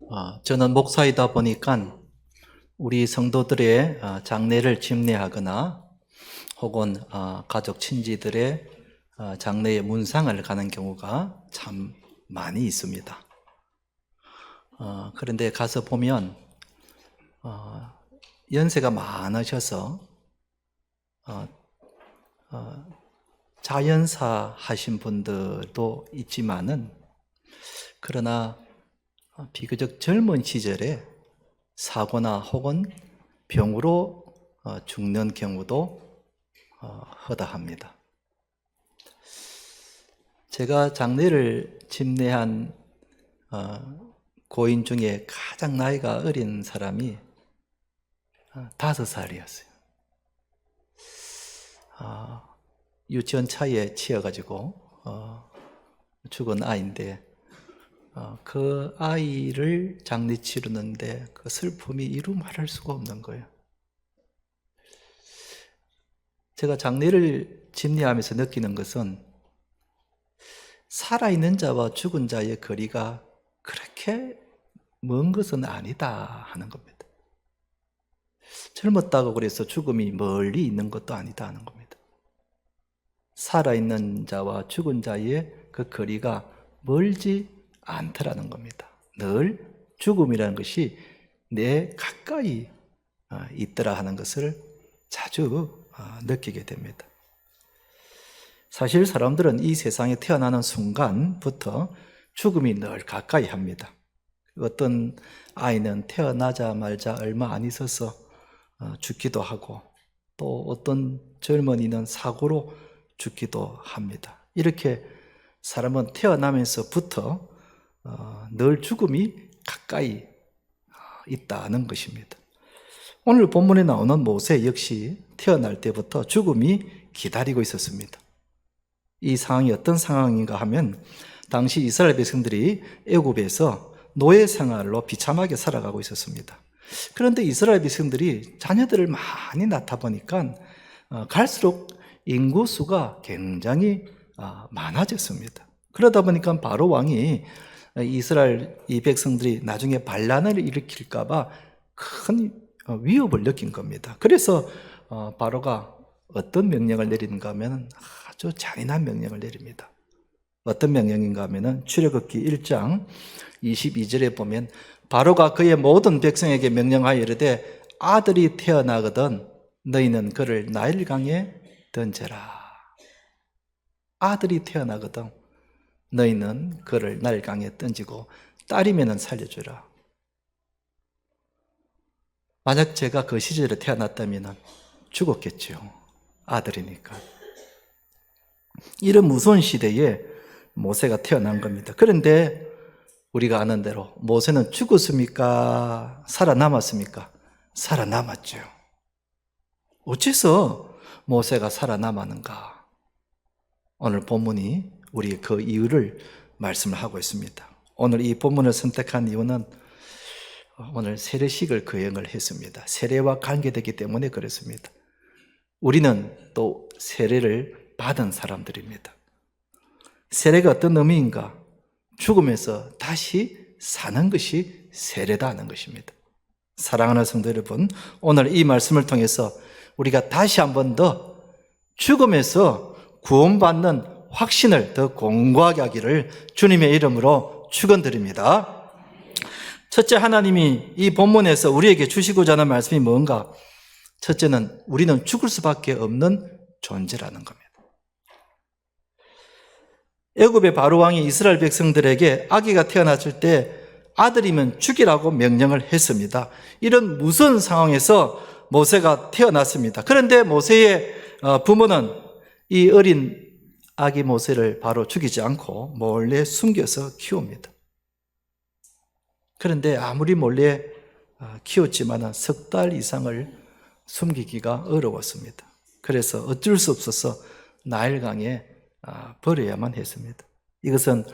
어, 저는 목사이다 보니까 우리 성도들의 어, 장례를 집례하거나 혹은 어, 가족 친지들의 어, 장례의 문상을 가는 경우가 참 많이 있습니다. 어, 그런데 가서 보면 어, 연세가 많으셔서 자연사 하신 분들도 있지만은 그러나 어, 비교적 젊은 시절에 사고나 혹은 병으로 어, 죽는 경우도 어, 허다합니다. 제가 장례를 집례한 어, 고인 중에 가장 나이가 어린 사람이 어, 다섯 살이었어요. 아, 유치원 차에 치여가지고 어, 죽은 아이인데 어, 그 아이를 장례 치르는데 그 슬픔이 이루 말할 수가 없는 거예요. 제가 장례를 집례하면서 느끼는 것은 살아있는 자와 죽은 자의 거리가 그렇게 먼 것은 아니다 하는 겁니다. 젊었다고 그래서 죽음이 멀리 있는 것도 아니다 하는 겁니다. 살아있는 자와 죽은 자의 그 거리가 멀지 않더라는 겁니다. 늘 죽음이라는 것이 내 가까이 어, 있더라 하는 것을 자주 어, 느끼게 됩니다. 사실 사람들은 이 세상에 태어나는 순간부터 죽음이 늘 가까이 합니다. 어떤 아이는 태어나자마자 얼마 안 있어서 어, 죽기도 하고 또 어떤 젊은이는 사고로 죽기도 합니다. 이렇게 사람은 태어나면서부터 어, 늘 죽음이 가까이 어, 있다는 것입니다. 오늘 본문에 나오는 모세 역시 태어날 때부터 죽음이 기다리고 있었습니다. 이 상황이 어떤 상황인가 하면 당시 이스라엘 백성들이 애굽에서 노예 생활로 비참하게 살아가고 있었습니다. 그런데 이스라엘 백성들이 자녀들을 많이 낳다 보니까 어, 갈수록 인구 수가 굉장히 아, 많아졌습니다. 그러다 보니까 바로 왕이 이스라엘 이 백성들이 나중에 반란을 일으킬까봐 큰 어, 위협을 느낀 겁니다. 그래서 어, 바로가 어떤 명령을 내리는가 하면 아주 잔인한 명령을 내립니다. 어떤 명령인가 하면은 출애굽기 1장 22절에 보면 바로가 그의 모든 백성에게 명령하여 이르되 아들이 태어나거든 너희는 그를 나일강에 던져라. 아들이 태어나거든 너희는 그를 나일강에 던지고 딸이면은 살려주라. 만약 제가 그 시절에 태어났다면 죽었겠죠. 아들이니까. 이런 무서운 시대에 모세가 태어난 겁니다. 그런데 우리가 아는 대로 모세는 죽었습니까? 살아남았습니까? 살아남았죠. 어째서 모세가 살아남았는가? 오늘 본문이 우리 그 이유를 말씀을 하고 있습니다. 오늘 이 본문을 선택한 이유는 오늘 세례식을 거행을 했습니다. 세례와 관계되기 때문에 그렇습니다. 우리는 또 세례를 받은 사람들입니다. 세례가 어떤 의미인가? 죽음에서 다시 사는 것이 세례다 하는 것입니다. 사랑하는 성도 여러분, 오늘 이 말씀을 통해서 우리가 다시 한 번 더 죽음에서 구원받는 확신을 더 공고하게 하기를 주님의 이름으로 축원드립니다. 첫째 하나님이 이 본문에서 우리에게 주시고자 하는 말씀이 뭔가? 첫째는 우리는 죽을 수밖에 없는 존재라는 겁니다. 애굽의 바로 왕이 이스라엘 백성들에게 아기가 태어났을 때 아들이면 죽이라고 명령을 했습니다. 이런 무서운 상황에서 모세가 태어났습니다. 그런데 모세의 어, 부모는 이 어린 아기 모세를 바로 죽이지 않고 몰래 숨겨서 키웁니다. 그런데 아무리 몰래 키웠지만 석 달 이상을 숨기기가 어려웠습니다. 그래서 어쩔 수 없어서 나일강에 아, 버려야만 했습니다. 이것은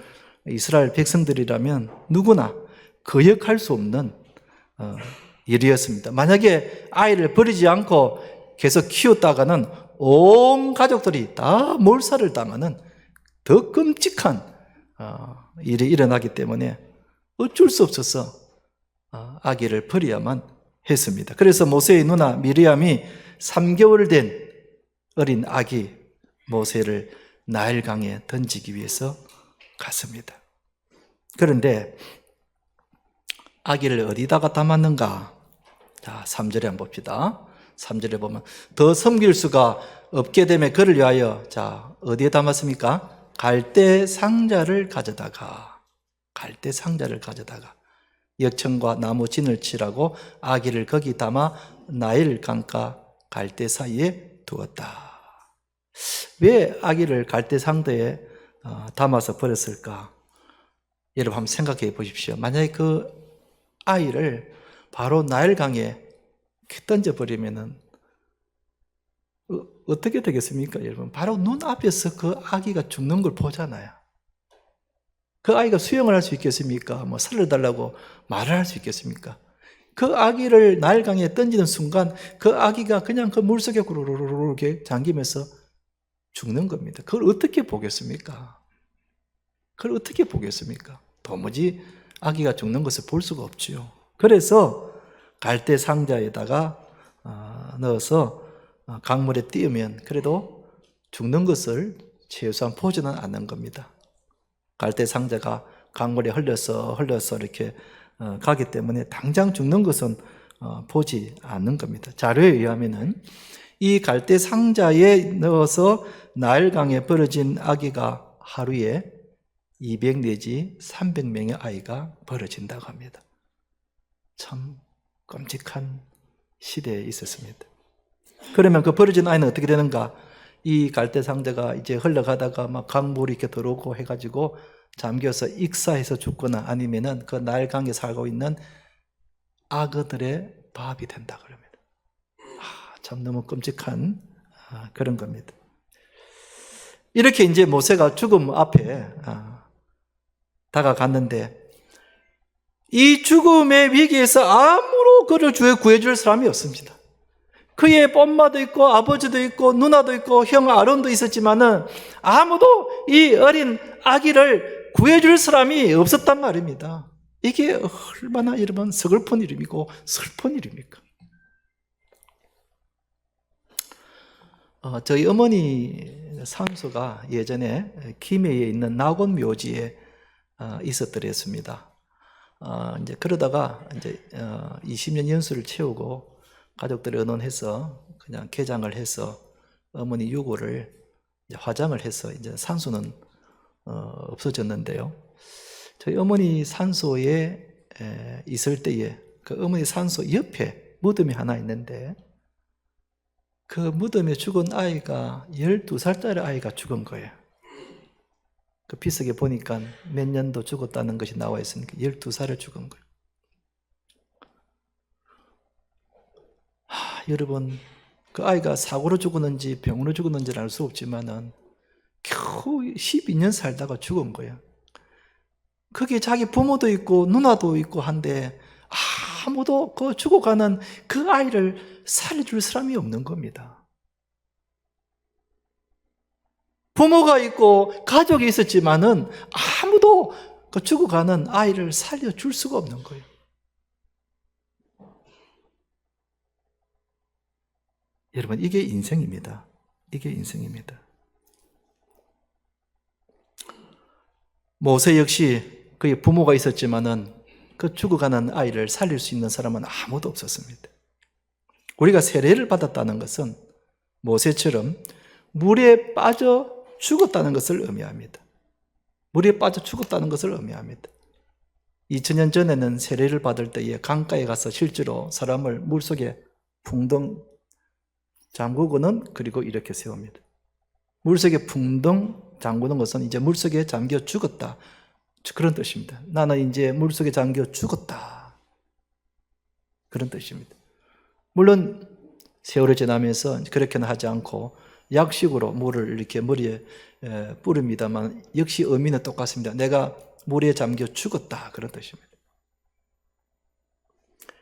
이스라엘 백성들이라면 누구나 거역할 수 없는 어, 일이었습니다. 만약에 아이를 버리지 않고 계속 키웠다가는 온 가족들이 다 몰살을 당하는 더 끔찍한 어, 일이 일어나기 때문에 어쩔 수 없어서 아기를 버려야만 했습니다. 그래서 모세의 누나 미리암이 3개월 된 어린 아기 모세를 나일강에 던지기 위해서 갔습니다. 그런데 아기를 어디다가 담았는가? 자, 3절에 한번 봅시다. 3절에 보면 더 섬길 수가 없게 되면 그를 위하여 자, 어디에 담았습니까? 갈대 상자를 가져다가 갈대 상자를 가져다가 역청과 나무 진을 칠하고 아기를 거기 담아 나일 강가 갈대 사이에 두었다. 왜 아기를 갈대 상자에 어, 담아서 버렸을까? 여러분 한번 생각해 보십시오. 만약에 그 아이를 바로 나일강에 던져버리면은 어, 어떻게 되겠습니까, 여러분? 바로 눈앞에서 그 아기가 죽는 걸 보잖아요. 그 아이가 수영을 할 수 있겠습니까? 뭐 살려달라고 말을 할 수 있겠습니까? 그 아기를 나일강에 던지는 순간 그 아기가 그냥 그 물속에 구르르르 이렇게 잠기면서 죽는 겁니다. 그걸 어떻게 보겠습니까? 그걸 어떻게 보겠습니까? 도무지 아기가 죽는 것을 볼 수가 없지요. 그래서 갈대 상자에다가 어, 넣어서 어, 강물에 띄우면 그래도 죽는 것을 최소한 보지는 않는 겁니다. 갈대 상자가 강물에 흘려서 흘려서 이렇게 어, 가기 때문에 당장 죽는 것은 어, 보지 않는 겁니다. 자료에 의하면은 이 갈대 상자에 넣어서 나일강에 벌어진 아기가 하루에 200 내지 300명의 아이가 벌어진다고 합니다. 참 끔찍한 시대에 있었습니다. 그러면 그 벌어진 아이는 어떻게 되는가? 이 갈대 상자가 이제 흘러가다가 막 강물이 이렇게 들어오고 해가지고 잠겨서 익사해서 죽거나 아니면은 그 나일강에 살고 있는 악어들의 밥이 된다 그럽니다. 아, 참 너무 끔찍한 아, 그런 겁니다. 이렇게 이제 모세가 죽음 앞에 아, 다가갔는데 이 죽음의 위기에서 아무 로 그를 구해줄 사람이 없습니다. 그의 엄마도 있고 아버지도 있고 누나도 있고 형 아론도 있었지만은 아무도 이 어린 아기를 구해줄 사람이 없었단 말입니다. 이게 얼마나 여러분 서글픈 일이고 슬픈 일입니까? 어, 저희 어머니 산소가 예전에 김해에 있는 낙원 묘지에 어, 있었더랬습니다. 어, 이제 그러다가 이제 어, 20년 연수를 채우고 가족들이 의논해서 그냥 개장을 해서 어머니 이제 화장을 해서 이제 산소는 어, 없어졌는데요. 저희 어머니 산소에 에, 있을 때에 그 어머니 산소 옆에 무덤이 하나 있는데 그 무덤에 죽은 아이가 12살짜리 아이가 죽은 거예요. 그 비석에 보니까 몇 년도 죽었다는 것이 나와 있으니까 12살을 죽은 거예요. 하, 여러분, 그 아이가 사고로 죽었는지 병으로 죽었는지는 알 수 없지만은 겨우 12년 살다가 죽은 거예요. 거기에 자기 부모도 있고 누나도 있고 한데 아무도 그 죽어가는 그 아이를 살려줄 사람이 없는 겁니다. 부모가 있고 가족이 있었지만은 아무도 그 죽어가는 아이를 살려줄 수가 없는 거예요. 여러분, 이게 인생입니다. 이게 인생입니다. 모세 역시 그의 부모가 있었지만은 그 죽어가는 아이를 살릴 수 있는 사람은 아무도 없었습니다. 우리가 세례를 받았다는 것은 모세처럼 물에 빠져 죽었다는 것을 의미합니다. 물에 빠져 죽었다는 것을 의미합니다. 2000년 전에는 세례를 받을 때에 강가에 가서 실제로 사람을 물속에 풍덩 잠그고는 그리고 이렇게 세웁니다. 물속에 풍덩 잠그는 것은 이제 물속에 잠겨 죽었다. 그런 뜻입니다. 나는 이제 물속에 잠겨 죽었다. 그런 뜻입니다. 물론 세월이 지나면서 그렇게는 하지 않고 약식으로 물을 이렇게 머리에 뿌립니다만 역시 의미는 똑같습니다. 내가 물에 잠겨 죽었다. 그런 뜻입니다.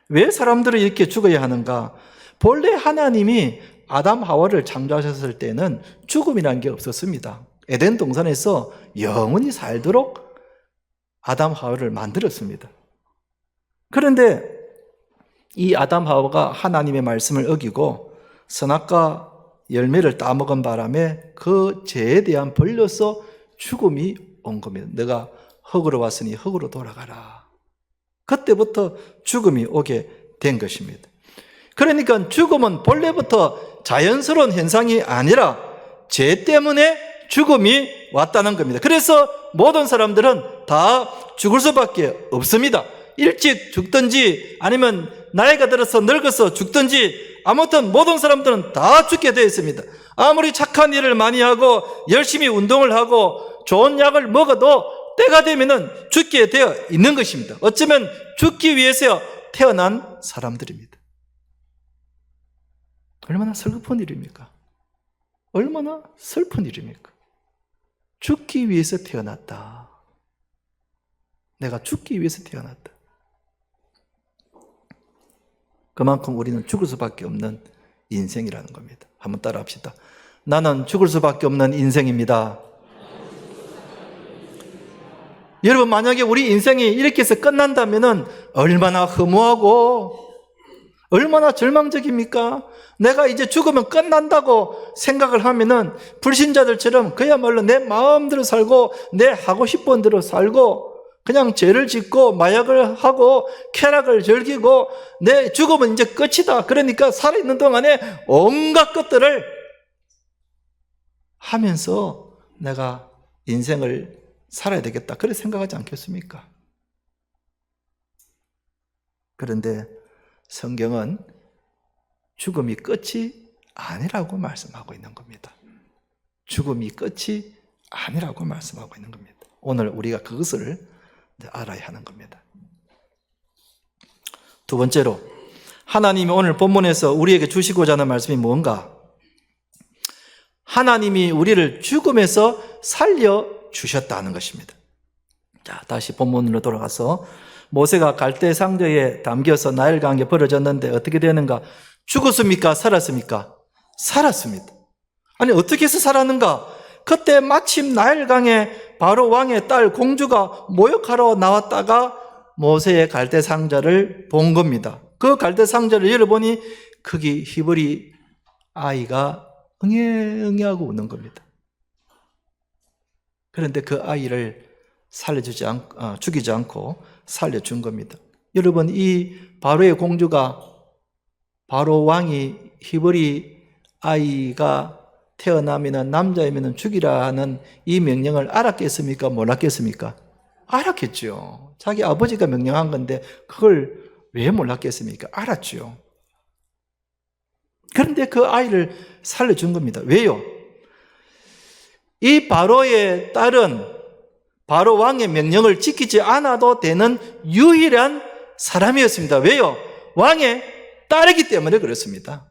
왜 사람들은 이렇게 죽어야 하는가? 본래 하나님이 아담 하와를 창조하셨을 때는 죽음이라는 게 없었습니다. 에덴 동산에서 영원히 살도록 아담 하와를 만들었습니다. 그런데 이 아담 하와가 하나님의 말씀을 어기고 선악과 열매를 따먹은 바람에 그 죄에 대한 벌려서 죽음이 온 겁니다. 내가 흙으로 왔으니 흙으로 돌아가라. 그때부터 죽음이 오게 된 것입니다. 그러니까 죽음은 본래부터 자연스러운 현상이 아니라 죄 때문에 죽음이 왔다는 겁니다. 그래서 모든 사람들은 다 죽을 수밖에 없습니다. 일찍 죽든지 아니면 나이가 들어서 늙어서 죽든지 아무튼 모든 사람들은 다 죽게 되어 있습니다. 아무리 착한 일을 많이 하고 열심히 운동을 하고 좋은 약을 먹어도 때가 되면은 죽게 되어 있는 것입니다. 어쩌면 죽기 위해서 태어난 사람들입니다. 얼마나 슬픈 일입니까? 얼마나 슬픈 일입니까? 죽기 위해서 태어났다. 내가 죽기 위해서 태어났다. 그만큼 우리는 죽을 수밖에 없는 인생이라는 겁니다. 한번 따라 합시다. 나는 죽을 수밖에 없는 인생입니다. 여러분, 만약에 우리 인생이 이렇게 해서 끝난다면 얼마나 허무하고 얼마나 절망적입니까? 내가 이제 죽으면 끝난다고 생각을 하면은 불신자들처럼 그야말로 내 마음대로 살고 내 하고 싶은 대로 살고 그냥 죄를 짓고 마약을 하고 쾌락을 즐기고 내 죽으면 이제 끝이다. 그러니까 살아있는 동안에 온갖 것들을 하면서 내가 인생을 살아야 되겠다. 그렇게 생각하지 않겠습니까? 그런데 성경은 죽음이 끝이 아니라고 말씀하고 있는 겁니다. 죽음이 끝이 아니라고 말씀하고 있는 겁니다. 오늘 우리가 그것을 알아야 하는 겁니다. 두 번째로 하나님이 오늘 본문에서 우리에게 주시고자 하는 말씀이 뭔가? 하나님이 우리를 죽음에서 살려 주셨다는 것입니다. 자, 다시 본문으로 돌아가서 모세가 갈대 상자에 담겨서 나일 강에 버려졌는데 어떻게 되는가? 죽었습니까? 살았습니까? 살았습니다. 아니 어떻게 해서 살았는가? 그때 마침 나일강에 바로 왕의 딸 공주가 모욕하러 나왔다가 모세의 갈대 상자를 본 겁니다. 그 갈대 상자를 열어보니 거기 히브리 아이가 응애 응애하고 웃는 겁니다. 그런데 그 아이를 살려주지 않, 어, 죽이지 않고 살려준 겁니다. 여러분, 이 바로의 공주가 바로 왕이 히브리 아이가 태어나면 남자이면 죽이라는 이 명령을 알았겠습니까? 몰랐겠습니까? 알았겠죠. 자기 아버지가 명령한 건데 그걸 왜 몰랐겠습니까? 알았죠. 그런데 그 아이를 살려준 겁니다. 왜요? 이 바로의 딸은 바로 왕의 명령을 지키지 않아도 되는 유일한 사람이었습니다. 왜요? 왕의 딸이기 때문에 그렇습니다.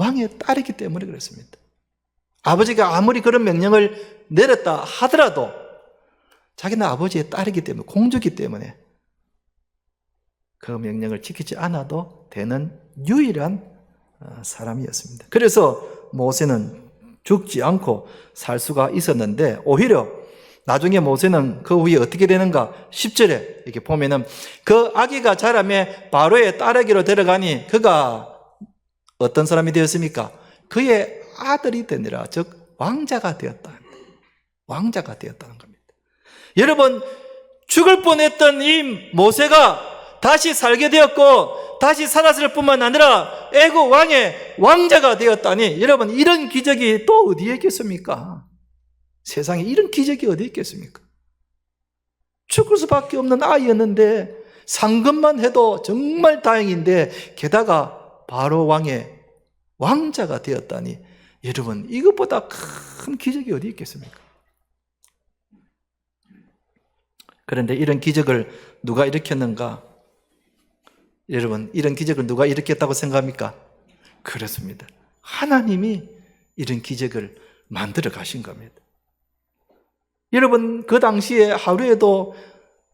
왕의 딸이기 때문에 그렇습니다. 아버지가 아무리 그런 명령을 내렸다 하더라도 자기는 아버지의 딸이기 때문에, 공주기 때문에 그 명령을 지키지 않아도 되는 유일한 어, 사람이었습니다. 그래서 모세는 죽지 않고 살 수가 있었는데 오히려 나중에 모세는 그 후에 어떻게 되는가? 10절에 이렇게 보면은 그 아기가 자라매 바로의 딸에게로 데려가니 그가 어떤 사람이 되었습니까? 그의 아들이 되니라. 즉 왕자가 되었다. 왕자가 되었다는 겁니다. 여러분 죽을 뻔했던 이 모세가 다시 살게 되었고 다시 살았을 뿐만 아니라 애국 왕의 왕자가 되었다니 여러분 이런 기적이 또 어디에 있겠습니까? 세상에 이런 기적이 어디 있겠습니까? 죽을 수밖에 없는 아이였는데 상금만 해도 정말 다행인데 게다가 바로 왕의 왕자가 되었다니 여러분 이것보다 큰 기적이 어디 있겠습니까? 그런데 이런 기적을 누가 일으켰는가? 여러분 이런 기적을 누가 일으켰다고 생각합니까? 그렇습니다. 하나님이 이런 기적을 만들어 가신 겁니다. 여러분, 그 당시에 하루에도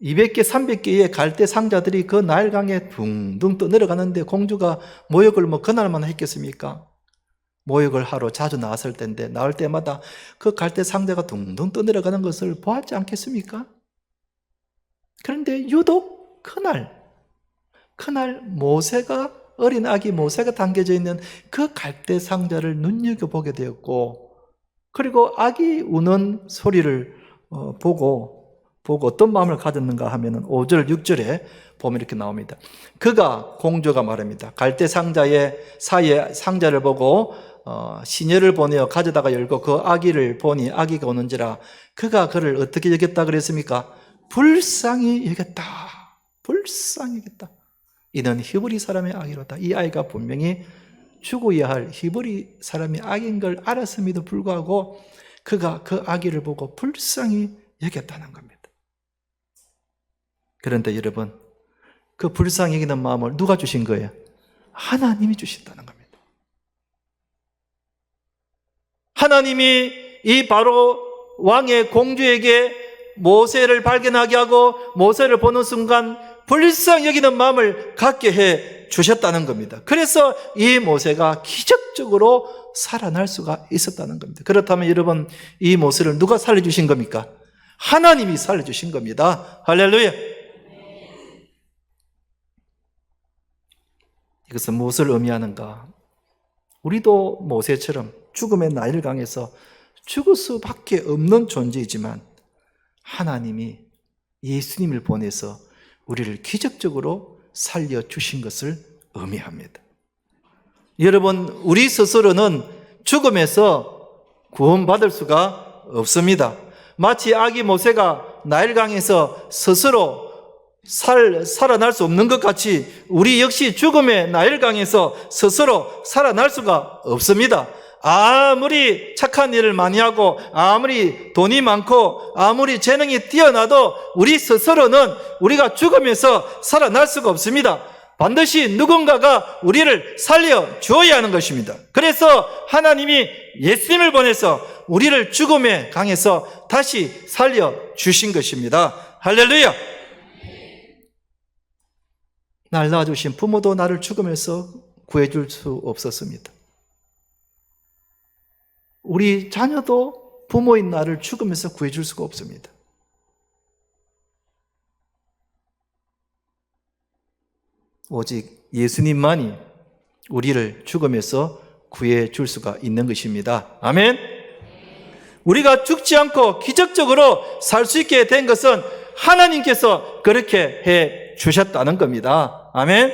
200개, 300개의 갈대 상자들이 그 나일강에 둥둥 떠내려가는데 공주가 모욕을 뭐 그날만 했겠습니까? 모욕을 하러 자주 나왔을 텐데 나올 때마다 그 갈대 상자가 둥둥 떠내려가는 것을 보았지 않겠습니까? 그런데 유독 그날 그날 모세가 어린 아기 모세가 담겨져 있는 그 갈대 상자를 눈여겨보게 되었고 그리고 아기 우는 소리를 어, 보고 보고 어떤 마음을 가졌는가 하면은 5절 6절에 보면 이렇게 나옵니다. 그가 공주가 말합니다. 갈대 상자의 사이에 상자를 보고 어, 시녀를 보내어 가져다가 열고 그 아기를 보니 아기가 오는지라 그가 그를 어떻게 여겼다 그랬습니까? 불쌍히 여겼다. 불쌍히 여겼다. 이는 히브리 사람의 아기로다. 이 아이가 분명히 죽어야 할 히브리 사람의 아기인 걸 알았음에도 불구하고 그가 그 아기를 보고 불쌍히 여겼다는 겁니다. 그런데 여러분, 그 불쌍히 여기는 마음을 누가 주신 거예요? 하나님이 주셨다는 겁니다. 하나님이 이 바로 왕의 공주에게 모세를 발견하게 하고 모세를 보는 순간 불쌍히 여기는 마음을 갖게 해 주셨다는 겁니다. 그래서 이 모세가 기적적으로 살아날 수가 있었다는 겁니다. 그렇다면 여러분, 이 모세를 누가 살려주신 겁니까? 하나님이 살려주신 겁니다. 할렐루야. 이것은 무엇을 의미하는가? 우리도 모세처럼 죽음의 나이를 강해서 죽을 수밖에 없는 존재이지만 하나님이 예수님을 보내서 우리를 기적적으로 살려주신 것을 의미합니다. 여러분, 우리 스스로는 죽음에서 구원받을 수가 없습니다. 마치 아기 모세가 나일강에서 스스로 살, 살아날 수 없는 것 같이 우리 역시 죽음의 나일강에서 스스로 살아날 수가 없습니다. 아무리 착한 일을 많이 하고 아무리 돈이 많고 아무리 재능이 뛰어나도 우리 스스로는 우리가 죽으면서 살아날 수가 없습니다. 반드시 누군가가 우리를 살려 주어야 하는 것입니다. 그래서 하나님이 예수님을 보내서 우리를 죽음의 강에서 다시 살려 주신 것입니다. 할렐루야! 날 낳아주신 부모도 나를 죽음에서 구해줄 수 없었습니다. 우리 자녀도 부모인 나를 죽음에서 구해줄 수가 없습니다. 오직 예수님만이 우리를 죽음에서 구해줄 수가 있는 것입니다. 아멘. 우리가 죽지 않고 기적적으로 살 수 있게 된 것은 하나님께서 그렇게 해 주셨다는 겁니다. 아멘.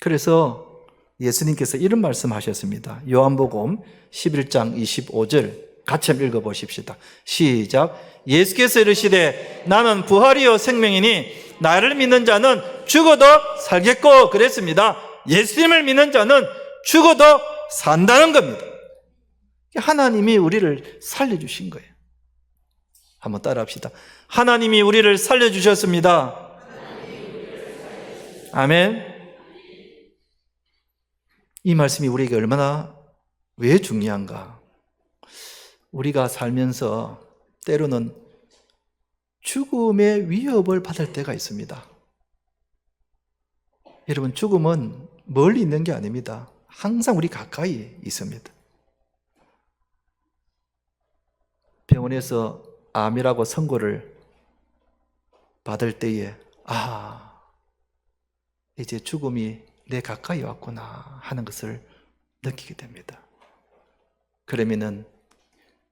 그래서 예수님께서 이런 말씀 하셨습니다. 요한복음 11장 25절 같이 한번 읽어 보십시다. 시작. 예수께서 이르시되 나는 부활이요 생명이니 나를 믿는 자는 죽어도 살겠고 그랬습니다. 예수님을 믿는 자는 죽어도 산다는 겁니다. 하나님이 우리를 살려주신 거예요. 한번 따라 합시다. 하나님이 우리를 살려주셨습니다. 아멘. 이 말씀이 우리에게 얼마나 왜 중요한가? 우리가 살면서 때로는 죽음의 위협을 받을 때가 있습니다. 여러분, 죽음은 멀리 있는 게 아닙니다. 항상 우리 가까이 있습니다. 병원에서 암이라고 선고를 받을 때에, 아, 이제 죽음이 내 가까이 왔구나 하는 것을 느끼게 됩니다. 그러면은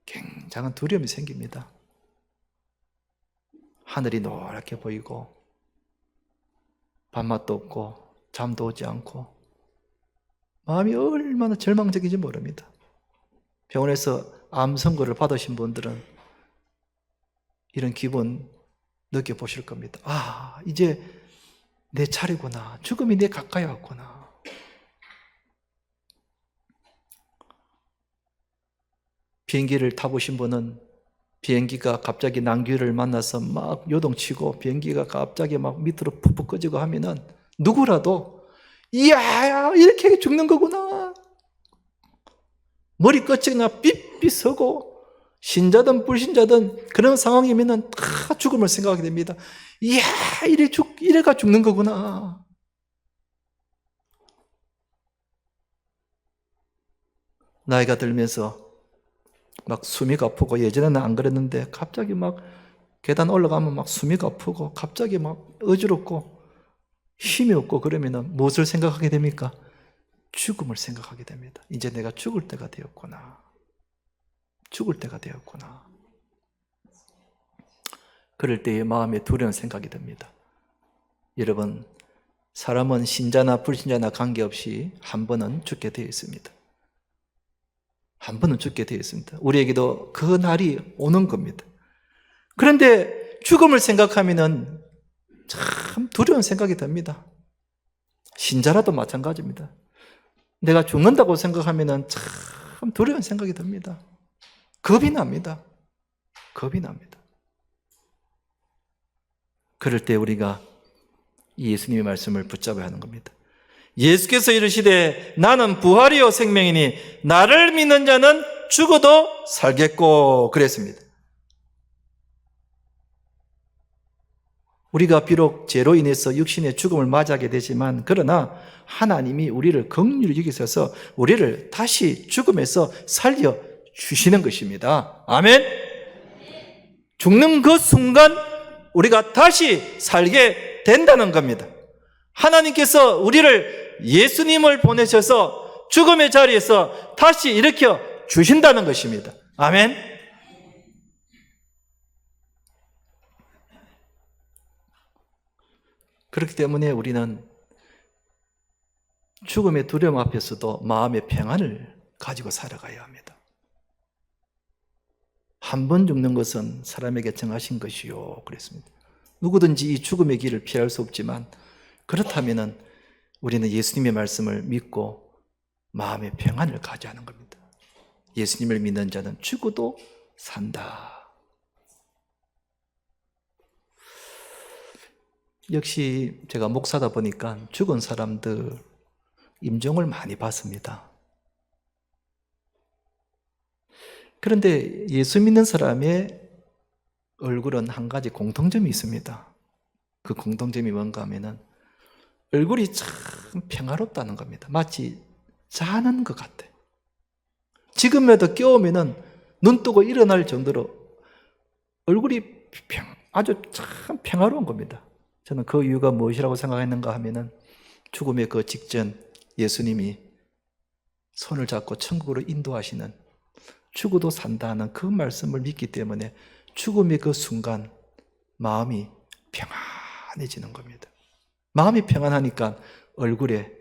굉장한 두려움이 생깁니다. 하늘이 노랗게 보이고, 밥맛도 없고, 잠도 오지 않고, 마음이 얼마나 절망적인지 모릅니다. 병원에서 암 선고를 받으신 분들은 이런 기분 느껴보실 겁니다. 아, 이제 내 차례구나. 죽음이 내 가까이 왔구나. 비행기를 타보신 분은 비행기가 갑자기 난귀를 만나서 막 요동치고 비행기가 갑자기 막 밑으로 푹푹 꺼지고 하면은 누구라도 이야 이렇게 죽는 거구나 머리 끝이나 삐삐 서고 신자든 불신자든 그런 상황이면은 다 죽음을 생각하게 됩니다. 이야 이래 죽 이래가 죽는 거구나. 나이가 들면서 막 숨이 가쁘고 예전에는 안 그랬는데 갑자기 막 계단 올라가면 막 숨이 가쁘고 갑자기 막 어지럽고 힘이 없고 그러면은 무엇을 생각하게 됩니까? 죽음을 생각하게 됩니다. 이제 내가 죽을 때가 되었구나. 죽을 때가 되었구나. 그럴 때의 마음에 두려운 생각이 듭니다. 여러분, 사람은 신자나 불신자나 관계없이 한 번은 죽게 되어 있습니다. 한 번은 죽게 되어 있습니다. 우리에게도 그 날이 오는 겁니다. 그런데 죽음을 생각하면은 참 두려운 생각이 듭니다. 신자라도 마찬가지입니다. 내가 죽는다고 생각하면은 참 두려운 생각이 듭니다. 겁이 납니다. 겁이 납니다. 그럴 때 우리가 이 예수님의 말씀을 붙잡아야 하는 겁니다. 예수께서 이르시되 나는 부활이요 생명이니 나를 믿는 자는 죽어도 살겠고 그랬습니다. 우리가 비록 죄로 인해서 육신의 죽음을 맞이하게 되지만 그러나 하나님이 우리를 긍휼히 여기셔서 우리를 다시 죽음에서 살려 주시는 것입니다. 아멘. 죽는 그 순간 우리가 다시 살게 된다는 겁니다. 하나님께서 우리를 예수님을 보내셔서 죽음의 자리에서 다시 일으켜 주신다는 것입니다. 아멘. 그렇기 때문에 우리는 죽음의 두려움 앞에서도 마음의 평안을 가지고 살아가야 합니다. 한 번 죽는 것은 사람에게 정하신 것이요. 그랬습니다. 누구든지 이 죽음의 길을 피할 수 없지만 그렇다면 우리는 예수님의 말씀을 믿고 마음의 평안을 가져야 하는 겁니다. 예수님을 믿는 자는 죽어도 산다. 역시 제가 목사다 보니까 죽은 사람들 임종을 많이 받습니다. 그런데 예수 믿는 사람의 얼굴은 한 가지 공통점이 있습니다. 그 공통점이 뭔가 하면은 얼굴이 참 평화롭다는 겁니다. 마치 자는 것 같아. 지금에도 깨우면은 눈 뜨고 일어날 정도로 얼굴이 평, 아주 참 평화로운 겁니다. 저는 그 이유가 무엇이라고 생각했는가 하면은 죽음의 그 직전 예수님이 손을 잡고 천국으로 인도하시는 죽어도 산다는 그 말씀을 믿기 때문에 죽음의 그 순간 마음이 평안해지는 겁니다. 마음이 평안하니까 얼굴에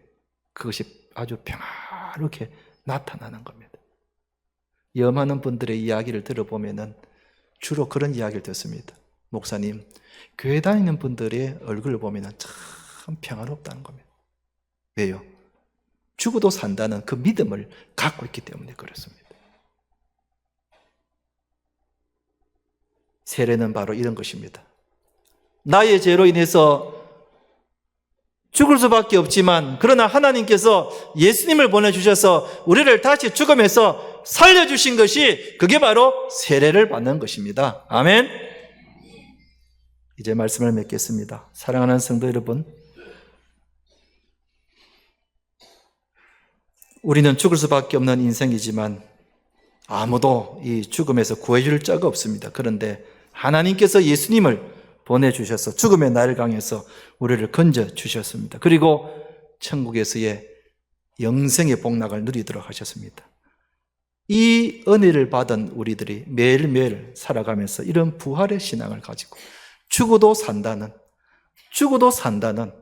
그것이 아주 평화롭게 나타나는 겁니다. 염하는 분들의 이야기를 들어보면은 주로 그런 이야기를 듣습니다. 목사님, 교회 다니는 분들의 얼굴을 보면은 참 평화롭다는 겁니다. 왜요? 죽어도 산다는 그 믿음을 갖고 있기 때문에 그렇습니다. 세례는 바로 이런 것입니다. 나의 죄로 인해서 죽을 수밖에 없지만 그러나 하나님께서 예수님을 보내주셔서 우리를 다시 죽음에서 살려주신 것이 그게 바로 세례를 받는 것입니다. 아멘. 이제 말씀을 맺겠습니다. 사랑하는 성도 여러분, 우리는 죽을 수밖에 없는 인생이지만 아무도 이 죽음에서 구해줄 자가 없습니다. 그런데 하나님께서 예수님을 보내주셔서 죽음의 날을 강해서 우리를 건져 주셨습니다. 그리고 천국에서의 영생의 복락을 누리도록 하셨습니다. 이 은혜를 받은 우리들이 매일매일 살아가면서 이런 부활의 신앙을 가지고 죽어도 산다는, 죽어도 산다는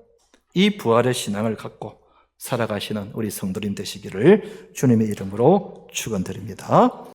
이 부활의 신앙을 갖고 살아가시는 우리 성도님 되시기를 주님의 이름으로 축원드립니다.